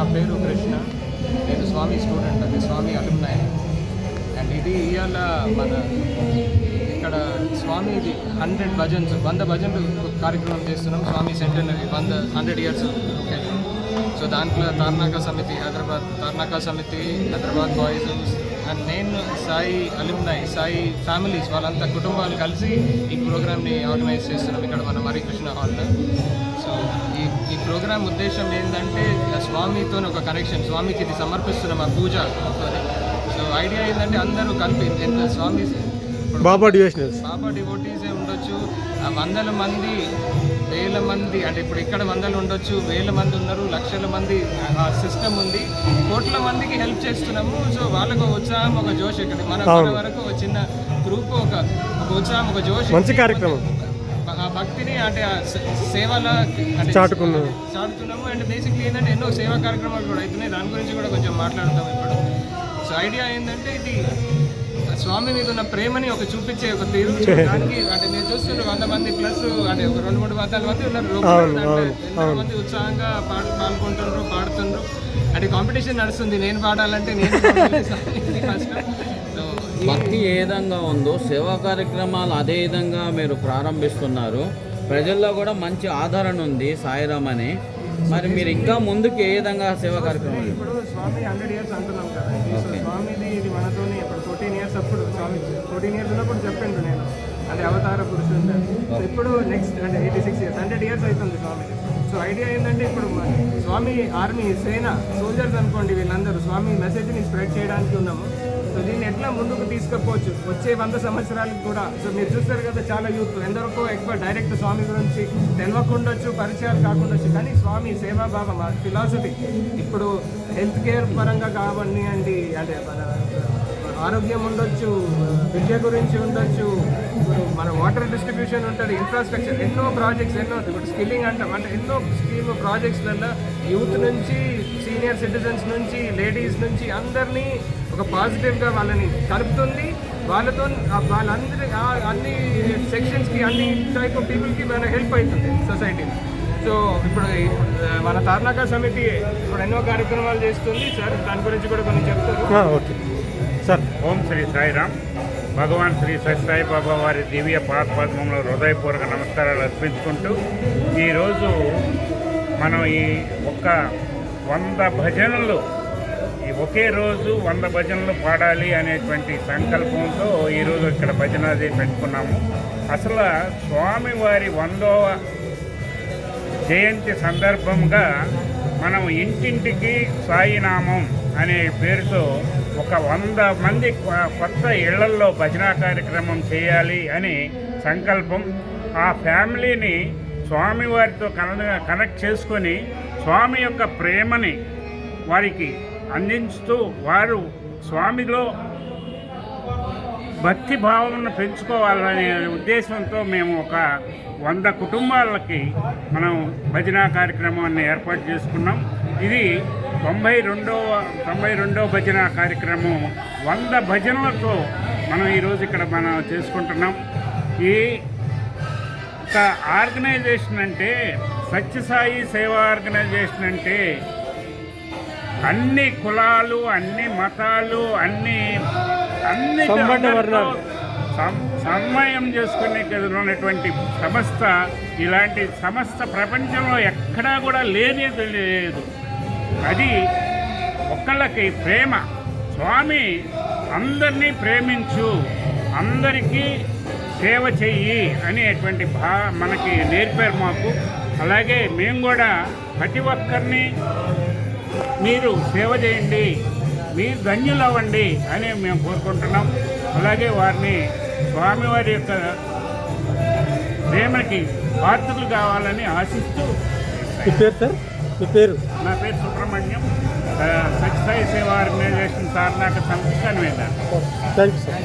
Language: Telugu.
నా పేరు కృష్ణ. నేను స్వామి స్టూడెంట్ అది స్వామి అలుమ్నాయ్ అండ్ ఇది ఇవాళ మన ఇక్కడ స్వామి ఇది హండ్రెడ్ భజన్స్ వంద భజన్లు కార్యక్రమం చేస్తున్నాం. స్వామి సెంటనరీ వంద హండ్రెడ్ ఇయర్స్. సో దాంట్లో తార్నాక సమితి హైదరాబాద్ తార్నాక సమితి హైదరాబాద్ బాయ్స్. అండ్ నేను సాయి అలుమ్నాయ్ సాయి ఫ్యామిలీస్ వాళ్ళంతా కుటుంబాలు కలిసి ఈ ప్రోగ్రామ్ని ఆర్గనైజ్ చేస్తున్నాం. ఇక్కడ మన మరి కృష్ణ హాల్లో. సో ప్రోగ్రామ్ ఉద్దేశం ఏంటంటే స్వామితో ఒక కనెక్షన్ స్వామికి ఇది సమర్పిస్తున్నాం ఆ పూజ సో ఐడియా ఏంటంటే అందరూ కలిపి స్వామి బాబా డివోషనల్స్ బాబా డివోటీసే ఉండొచ్చు వందల మంది వేల మంది అంటే ఇప్పుడు ఇక్కడ వందలు ఉండొచ్చు వేల మంది ఉన్నారు లక్షల మంది ఆ సిస్టమ్ ఉంది కోట్ల మందికి హెల్ప్ చేస్తున్నాము సో వాళ్ళకు ఉత్సాహం ఒక జోష్ ఇక్కడ మన. వరకు ఒక చిన్న గ్రూప్ ఒక ఒక ఉత్సాహం ఒక జోష్ మంచి కార్యక్రమం. ఆ భక్తిని అంటే సేవల అంటే చాటుకున్నాం. చాటుతున్నాము అండ్ బేసిక్లీ ఏంటంటే ఎన్నో సేవా కార్యక్రమాలు కూడా అవుతున్నాయి. దాని గురించి కూడా కొంచెం మాట్లాడతాం ఇప్పుడు. సో ఐడియా ఏంటంటే ఇది స్వామి మీద ఉన్న ప్రేమని ఒక చూపించే ఒక తీరు. దానికి అంటే మీరు చూస్తున్నారు వంద మంది ప్లస్ అంటే ఒక రెండు మూడు వందల మంది ఉన్నారు. మంది ఉత్సాహంగా పాడు పాల్గొంటున్నారు పాడుతున్నారు అంటే కాంపిటీషన్ నడుస్తుంది. నేను పాడాలంటే నేను సో భక్తి ఏ విధంగా ఉందో సేవా కార్యక్రమాలు అదే విధంగా మీరు ప్రారంభిస్తున్నారు. ప్రజల్లో కూడా మంచి ఆదరణ ఉంది సాయిరామ్ అని. మరి మీరు ఇంకా ముందుకు ఏ విధంగా సేవా కార్యక్రమాలు? ఇప్పుడు స్వామి హండ్రెడ్ ఇయర్స్ అంటున్నాం కదా. స్వామిది ఇది మనతోని ఇప్పుడు ఫోర్టీన్ ఇయర్స్ అప్పుడు స్వామి ఫోర్టీన్ ఇయర్స్ ఉన్నప్పుడు చెప్పిండు నేను. అంటే అవతార పురుషుడు. సో ఇప్పుడు నెక్స్ట్ అంటే eighty six years hundred years అవుతుంది స్వామి. సో ఐడియా ఏంటంటే ఇప్పుడు స్వామి ఆర్మీ సేన సోల్జర్స్ అనుకోండి వీళ్ళందరూ స్వామి మెసేజ్ని స్ప్రెడ్ చేయడానికి ఉన్నాము. సో దీన్ని ఎట్లా ముందుకు తీసుకుపోవచ్చు? వచ్చే వంద సంవత్సరాలకు కూడా. సో మీరు చూస్తారు కదా చాలా యూత్. ఎందరికో ఎక్కువ డైరెక్ట్ స్వామి గురించి తెలియకుండొచ్చు పరిచయాలు కాకుండొచ్చు. కానీ స్వామి సేవాభావం ఫిలాసఫీ ఇప్పుడు హెల్త్ కేర్ పరంగా కావనివ్వండి అంటే మన ఆరోగ్యం ఉండొచ్చు విద్య గురించి ఉండొచ్చు. ఇప్పుడు మన వాటర్ డిస్ట్రిబ్యూషన్ ఉంటుంది ఇన్ఫ్రాస్ట్రక్చర్ ఎన్నో ప్రాజెక్ట్స్ ఎన్నో ఇప్పుడు స్కిల్లింగ్ అంటాం. అంటే ఎన్నో స్కీమ్ ప్రాజెక్ట్స్ వల్ల యూత్ నుంచి సీనియర్ సిటిజన్స్ నుంచి లేడీస్ నుంచి అందరినీ ఒక పాజిటివ్గా వాళ్ళని కలుపుతుంది. వాళ్ళతో వాళ్ళందరి అన్ని సెక్షన్స్కి అన్ని టైప్ ఆఫ్ పీపుల్కి మన హెల్ప్ అవుతుంది సొసైటీ సో ఇప్పుడు మన తార్నాక సమితి ఇప్పుడు ఎన్నో కార్యక్రమాలు చేస్తుంది. సార్ దాని గురించి కూడా కొన్ని చెప్తారు. ఓకే. సార్ ఓం శ్రీ సాయిరామ్. భగవాన్ శ్రీ సత్యసాయి బాబా వారి దివ్య పాదపద్మంలో హృదయపూర్వక నమస్కారాలు అర్పించుకుంటూ ఈరోజు మనం ఈ ఒక్క వంద భజనలు ఒకే రోజు వంద భజనలు పాడాలి అనేటువంటి సంకల్పంతో ఈరోజు ఇక్కడ భజన అది పెట్టుకున్నాము. అసలు స్వామివారి వందవ జయంతి సందర్భంగా మనం ఇంటింటికి సాయినామం అనే పేరుతో ఒక వంద మంది కొత్త ఇళ్ళల్లో భజన కార్యక్రమం చేయాలి అని సంకల్పం. ఆ ఫ్యామిలీని స్వామివారితో కన కనెక్ట్ చేసుకొని స్వామి యొక్క ప్రేమని వారికి అందించుతూ వారు స్వామిలో భక్తి భావనను పెంచుకోవాలనే ఉద్దేశంతో మేము ఒక వంద కుటుంబాలకి మనం భజన కార్యక్రమాన్ని ఏర్పాటు చేసుకున్నాం. ఇది తొంభై రెండవ తొంభై రెండవ భజన కార్యక్రమం. వంద భజనలతో మనం ఈరోజు ఇక్కడ మనం చేసుకుంటున్నాం. ఈ ఒక ఆర్గనైజేషన్ అంటే సత్యసాయి సేవా ఆర్గనైజేషన్ అంటే అన్ని కులాలు అన్ని మతాలు అన్ని అన్ని సమన్వయం చేసుకునే ఉన్నటువంటి సంస్థ ఇలాంటి సంస్థ ప్రపంచంలో ఎక్కడా కూడా లేనేది లేదు అది ఒక్కళ్ళకి ప్రేమ. స్వామి అందరినీ ప్రేమించు. అందరికీ సేవ చెయ్యి అనేటువంటి భా మనకి నేర్పారు మాకు. అలాగే మేము కూడా ప్రతి ఒక్కరిని మీరు సేవ చేయండి మీరు ధన్యులు అవ్వండి అని మేము కోరుకుంటున్నాం. అలాగే వారిని స్వామివారి యొక్క ప్రేమకి పాత్రలు కావాలని ఆశిస్తూ పేరు సార్? మీ పేరు? నా పేరు సుబ్రహ్మణ్యం. సత్యసాయి సేవా ఆర్గనైజేషన్ సార్నాక సంస్థ కన్వీనర్ థ్యాంక్ యూ సార్.